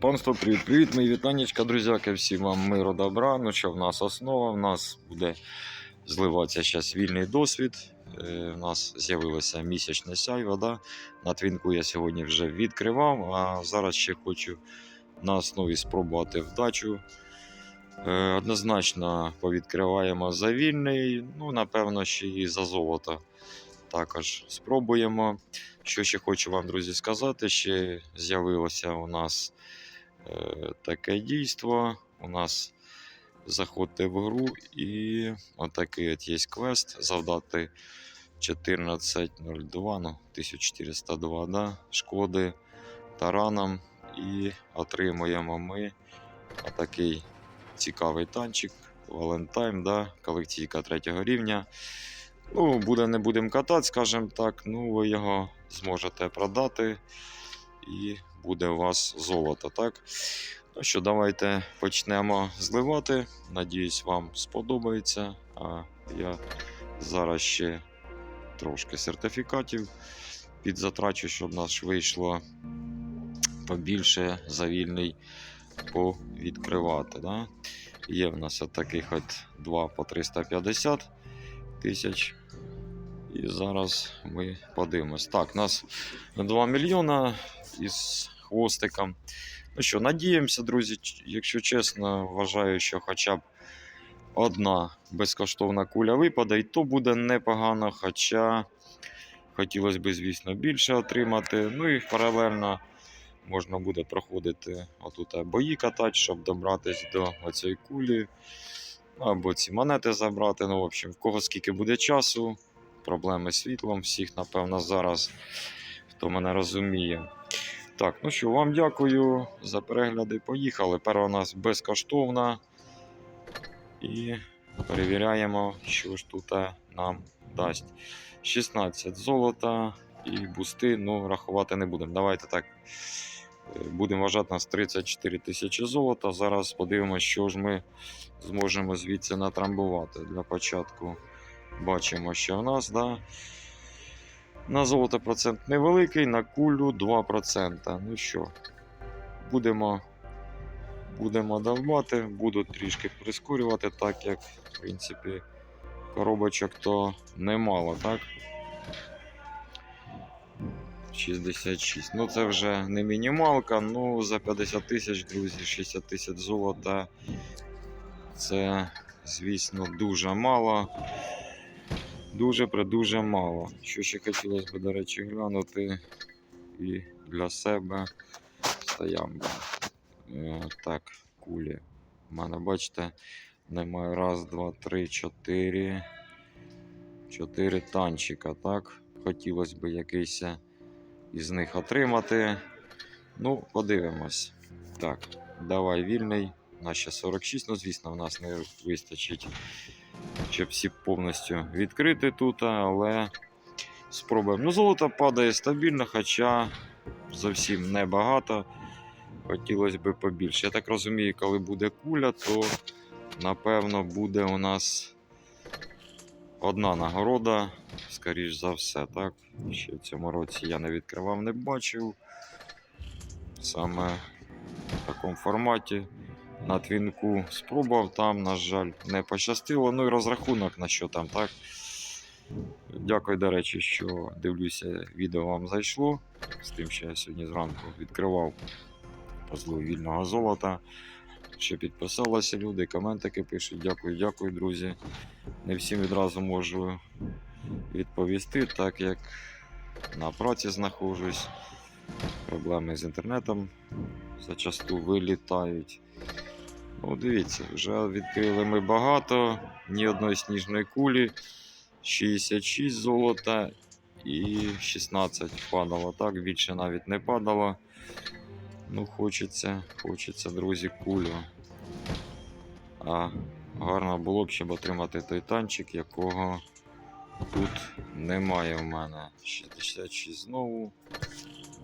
Панство, привіт, привіт, мої вітаннячка, друзяки, всім вам миру добра. Ну що, в нас основа, в нас буде зливатися зараз вільний досвід. Е, У нас з'явилося місячне сяйво. Да? На твінку я сьогодні вже відкривав, а зараз ще хочу на основі спробувати вдачу. Е, Однозначно повідкриваємо за вільний, ну, напевно, ще і за золото. Також спробуємо. Що ще хочу вам, друзі, сказати, ще з'явилося у нас е, таке дійство. У нас заходьте в гру і отакий от є квест завдати 1402, ну, 1402 да, шкоди таранам. І отримуємо ми отакий цікавий танчик. Валентайм, да, колекційка третього рівня. Ну, буде, не будемо катати, скажімо так. Ну, ви його зможете продати, і буде у вас золото, так? Ну що, давайте почнемо зливати. Надіюсь, вам сподобається. А я зараз ще трошки сертифікатів підзатрачу, щоб нас вийшло побільше за вільний повідкривати. Да? Є в нас от таких от 2 по 350 тисяч. І зараз ми подивимось. Так, нас 2 мільйона із хвостиком. Ну що, надіємося, друзі, якщо чесно, вважаю, що хоча б одна безкоштовна куля випаде, і то буде непогано. Хоча хотілося б, звісно, більше отримати. Ну і паралельно можна буде проходити отут бої катати, щоб добратися до оцієї кулі. Або ці монети забрати. Ну, в общем, в кого скільки буде часу, проблеми з світлом, всіх, напевно, зараз, хто мене розуміє. Так, ну що, вам дякую за перегляди. Поїхали. Перша у нас безкоштовна. І перевіряємо, що ж тут е, нам дасть. 16 золота і бусти, ну, рахувати не будемо. Давайте так. Будемо вважати нас 34 тисячі золота. Зараз подивимося, що ж ми зможемо звідси натрамбувати. Для початку бачимо, що в нас, да. На золото процент невеликий, на кулю 2%. Ну що, будемо, будемо давати, буду трішки прискорювати, так як, в принципі, коробочок то немало, так? 66. Ну це вже не мінімалка, ну за 50 тисяч, друзі, 60 тисяч золота. Це, звісно, дуже мало. Дуже придуже мало. Що ще хотілося б, до речі, глянути і для себе стоямба. Е, так, кулі. У мене, бачите, немає раз, два, три, чотири. Чотири танчика, так? Хотілося б якийсь із них отримати. Ну, подивимось. Так, давай вільний. У нас ще 46, ну звісно, у нас не вистачить, щоб всі повністю відкрити тут, але спробуємо. Ну, золото падає стабільно, хоча зовсім небагато. Хотілося б побільше. Я так розумію, коли буде куля, то напевно буде у нас одна нагорода, скоріш за все, так? Ще в цьому році я не відкривав, не бачив. Саме в такому форматі на твінку спробував, там, на жаль, не пощастило. Ну і розрахунок на що там, так? Дякую, до речі, що дивлюся, відео вам зайшло. З тим, що я сьогодні зранку відкривав позлу вільного золота. Що підписалися люди, коментики пишуть. Дякую, дякую, друзі. Не всім відразу можу відповісти, так як на праці знаходжусь. Проблеми з інтернетом зачасту вилітають. Ну, дивіться, вже відкрили ми багато, ні одної сніжної кулі, 66 золота і 16 падало. Так, більше навіть не падало. Ну, хочеться, хочеться, друзі, кулю. А гарно було б, щоб отримати той танчик, якого тут немає в мене. 66 знову.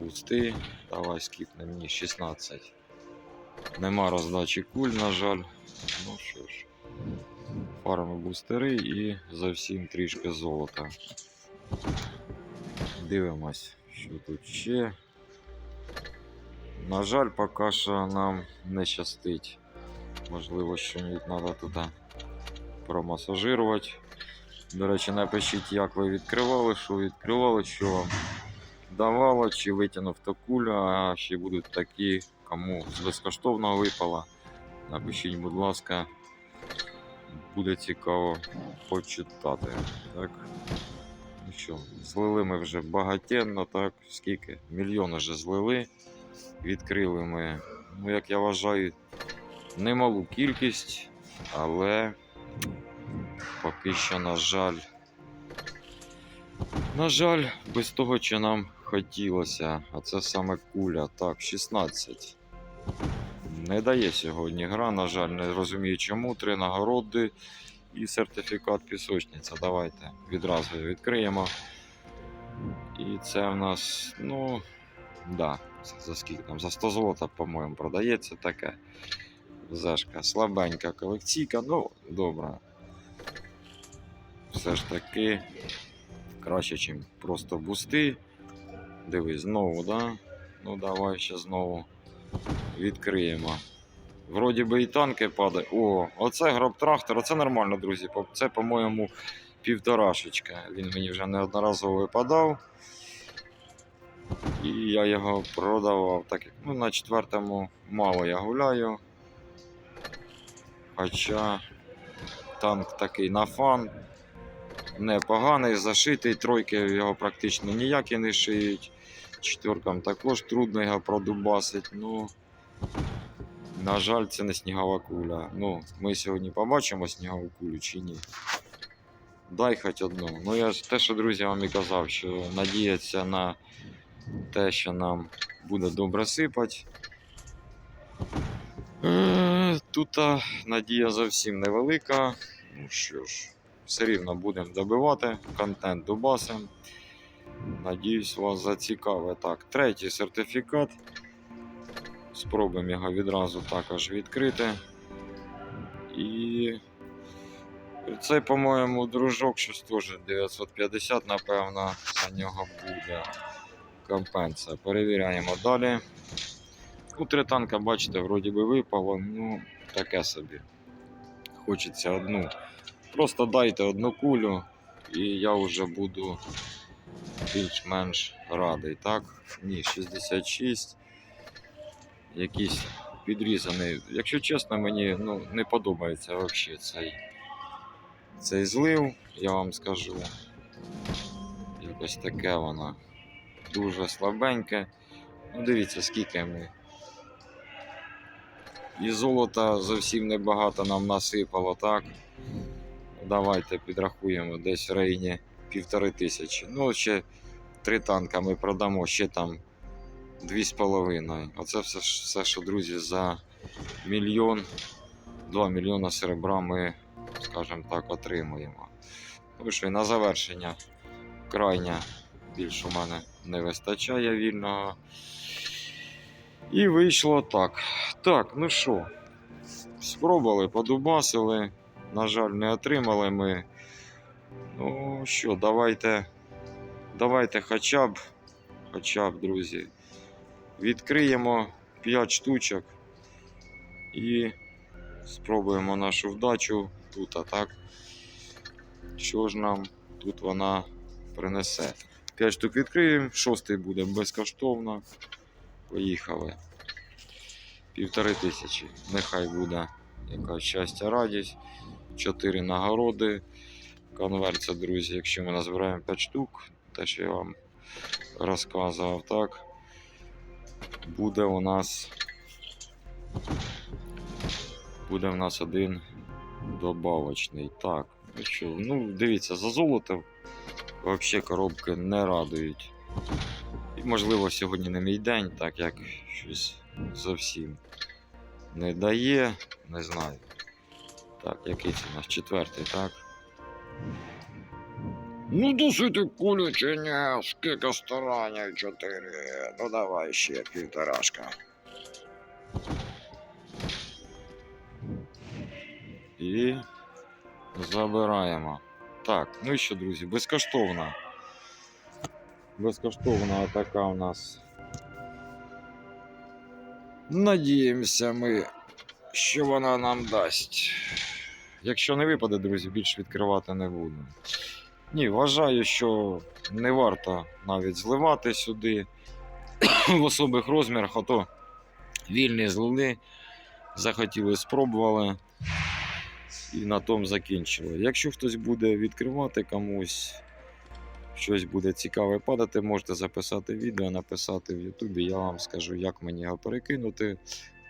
Бусти. Давай скіпнемо мені 16. Нема роздачі куль, на жаль. Ну що ж. Фарми бустери і зовсім трішки золота. Дивимось, що тут ще. На жаль, поки що нам не щастить. Можливо, що треба туди промасажирувати. До речі, напишіть, як ви відкривали, що відкривали, що вам давало, чи витягнув то куля, а ще будуть такі, кому з безкоштовного випало. Напишіть, будь ласка, буде цікаво почитати. Так. Ну що, злили ми вже багатенно, так, скільки? Мільйон вже злили. Відкрили ми, ну як я вважаю, немалу кількість, але поки що, на жаль, на жаль, без того, що нам хотілося. А це саме куля. Так, 16. Не дає сьогодні гра, на жаль, не розумію чому. Три нагороди і сертифікат пісочниця. Давайте відразу відкриємо. І це в нас, ну, да, за скільки там? За 100 злота, по-моєму, продається таке. Зашка слабенька колекційка, ну, добре. Все ж таки краще, ніж просто бусти. Дивись, знову, да? Ну давай ще знову відкриємо. Вроді би і танки падають. О, оце гроб-трактор, оце нормально, друзі. Це, по-моєму, півторашечка. Він мені вже неодноразово випадав. І я його продавав. Так як ну, на четвертому мало я гуляю. Хоча танк такий на фан. Непоганий, зашитий, тройки його практично ніякі не шиють. Четверкам також трудно його продубасить. Ну, на жаль, це не снігова куля. Ну, ми сьогодні побачимо снігову кулю чи ні. Дай хоч одну. Ну, я те, що друзі вам і казав, що надіятися на те, що нам буде добре сипати. Е, Тут надія зовсім невелика. Ну що ж, все рівно будемо добивати, контент добасимо. Надіюсь, вас зацікавить. Так, третій сертифікат. Спробуємо його відразу також відкрити. І це, по-моєму, дружок щось теж 950, напевно, за нього буде компенса. Перевіряємо далі. Ну, три танка, бачите, вроді би випало, ну, таке собі. Хочеться одну. Просто дайте одну кулю, і я вже буду більш-менш радий. Так? Ні, 66. Якийсь підрізаний. Якщо чесно, мені ну, не подобається взагалі цей, цей злив, я вам скажу. Якось таке воно. Дуже слабеньке. Ну, дивіться, скільки ми. І золота зовсім небагато нам насипало, так? Давайте підрахуємо десь в районі півтори тисячі. Ну, ще три танка ми продамо, ще там дві з половиною. Оце все, все, що, друзі, за мільйон, два мільйона серебра ми, скажімо так, отримуємо. Ну що, і на завершення крайня більш у мене не вистачає вільного. І вийшло так. Так, ну що, спробували, подубасили. На жаль, не отримали ми. Ну що, давайте. Давайте хоча б, хоча б, друзі, відкриємо 5 штучок і спробуємо нашу вдачу тут, а так. Що ж нам тут вона принесе? 5 штук відкриємо, шостий буде безкоштовно. Поїхали. Півтори тисячі. Нехай буде якась щастя, радість. Чотири нагороди. Конверт це, друзі, якщо ми назбираємо 5 штук, те, що я вам розказував, так. Буде у нас. Буде у нас один добавочний. Так, ну дивіться, за золото взагалі коробки не радують. І, можливо, сьогодні не мій день, так як щось зовсім не дає, не знаю. Так, який це у нас четвертий, так? Ну, досити кулю чи ні, скільки старання, чотири. Ну давай ще півторашка. І забираємо. Так, ну і що, друзі, безкоштовна. Безкоштовна така у нас Надіємося ми, що вона нам дасть. Якщо не випаде, друзі, більше відкривати не буду. Ні, вважаю, що не варто навіть зливати сюди в особих розмірах, а то вільні злили, захотіли, спробували і на тому закінчили. Якщо хтось буде відкривати комусь, щось буде цікаве падати, можете записати відео, написати в Ютубі. Я вам скажу, як мені його перекинути.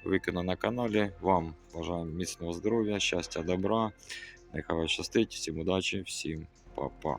Викину на каналі. Вам бажаю міцного здоров'я, щастя, добра. Нехай щастить, всім удачі, всім па-па.